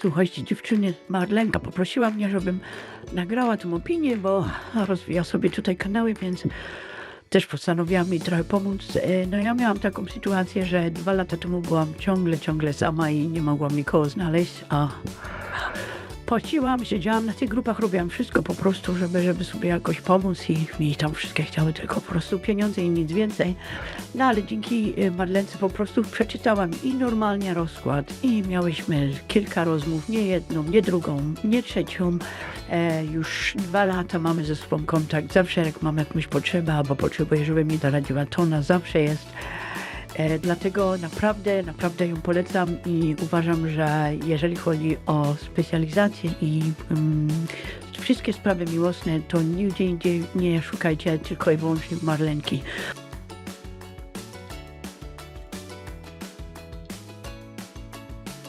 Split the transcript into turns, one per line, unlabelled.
Słuchajcie, dziewczyny, Marlenka poprosiła mnie, żebym nagrała tą opinię, bo rozwija sobie tutaj kanały, więc też postanowiłam jej trochę pomóc. E, No ja miałam taką sytuację, że dwa lata temu byłam ciągle, ciągle sama i nie mogłam nikogo znaleźć, a płaciłam, siedziałam na tych grupach, robiłam wszystko po prostu, żeby, żeby sobie jakoś pomóc i mi tam wszystkie chciały tylko po prostu pieniądze i nic więcej. No ale dzięki y, Madlence po prostu przeczytałam i normalnie rozkład i miałyśmy kilka rozmów, nie jedną, nie drugą, nie trzecią. E, już dwa lata mamy ze sobą kontakt, zawsze jak mam jakąś potrzebę albo potrzebuję, żeby mi doradziła, to ona zawsze jest. E, Dlatego naprawdę, naprawdę ją polecam i uważam, że jeżeli chodzi o specjalizację i mm, wszystkie sprawy miłosne, to nigdzie nie szukajcie tylko i wyłącznie Marlenki.